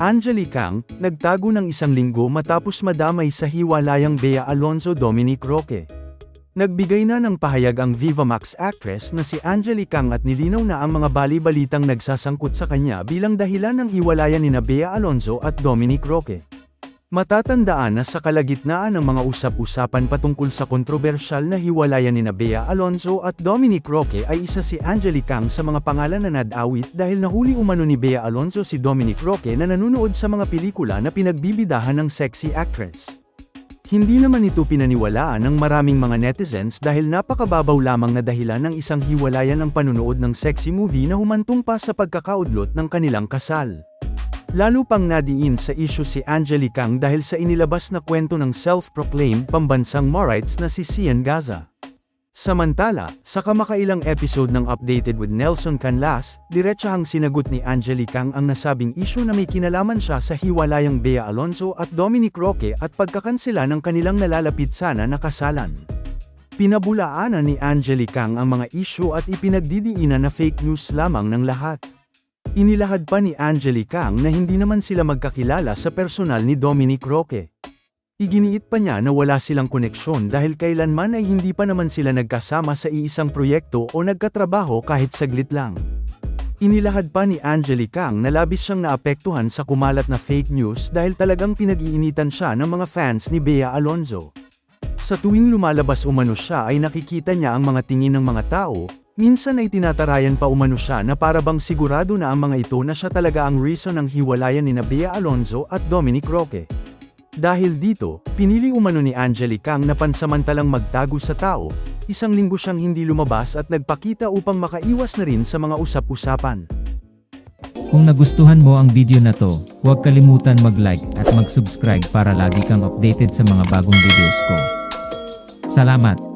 Angelique Kang, nagtago ng isang linggo matapos madamay sa hiwalayang Bea Alonzo Dominic Roque. Nagbigay na ng pahayag ang Viva Max actress na si Angelique Kang at nilinaw na ang mga bali-balitang nagsasangkot sa kanya bilang dahilan ng hiwalayan ni Bea Alonzo at Dominic Roque. Matatandaan na sa kalagitnaan ng mga usap-usapan patungkol sa kontrobersyal na hiwalayan ni Bea Alonzo at Dominic Roque ay isa si Angelique Kang sa mga pangalan na nadawit dahil nahuli umano ni Bea Alonzo si Dominic Roque na nanonood sa mga pelikula na pinagbibidahan ng sexy actress. Hindi naman ito pinaniwalaan ng maraming mga netizens dahil napakababaw lamang na dahilan ng isang hiwalayan ang panunood ng sexy movie na humantong pa sa pagkakaudlot ng kanilang kasal. Lalo pang nadiin sa issue si Angelique Kang dahil sa inilabas na kwento ng self-proclaimed pambansang Morites na si Sian Gaza. Samantala, sa kamakailang episode ng Updated with Nelson Canlas, diretsahang sinagot ni Angelique Kang ang nasabing issue na may kinalaman siya sa hiwalayang Bea Alonzo at Dominic Roque at pagkakansela ng kanilang nalalapit sana na kasalan. Pinabulaanan ni Angelique Kang ang mga issue at ipinagdidiinan na fake news lamang ng lahat. Inilahad pa ni Angelique Kang na hindi naman sila magkakilala sa personal ni Dominic Roque. Iginiit pa niya na wala silang koneksyon dahil kailanman ay hindi pa naman sila nagkasama sa iisang proyekto o nagkatrabaho kahit saglit lang. Inilahad pa ni Angelique Kang na labis siyang naapektuhan sa kumalat na fake news dahil talagang pinag-iinitan siya ng mga fans ni Bea Alonzo. Sa tuwing lumalabas umano siya ay nakikita niya ang mga tingin ng mga tao, Minsan ay tinatarayan pa umano siya na para bang sigurado na ang mga ito na siya talaga ang reason ng hiwalayan ni Bea Alonzo at Dominic Roque. Dahil dito, pinili umano ni Angelique Kang na pansamantalang magtago sa tao, isang linggo siyang hindi lumabas at nagpakita upang makaiwas na rin sa mga usap-usapan. Kung nagustuhan mo ang video na to, huwag kalimutan mag-like at mag-subscribe para lagi kang updated sa mga bagong videos ko. Salamat!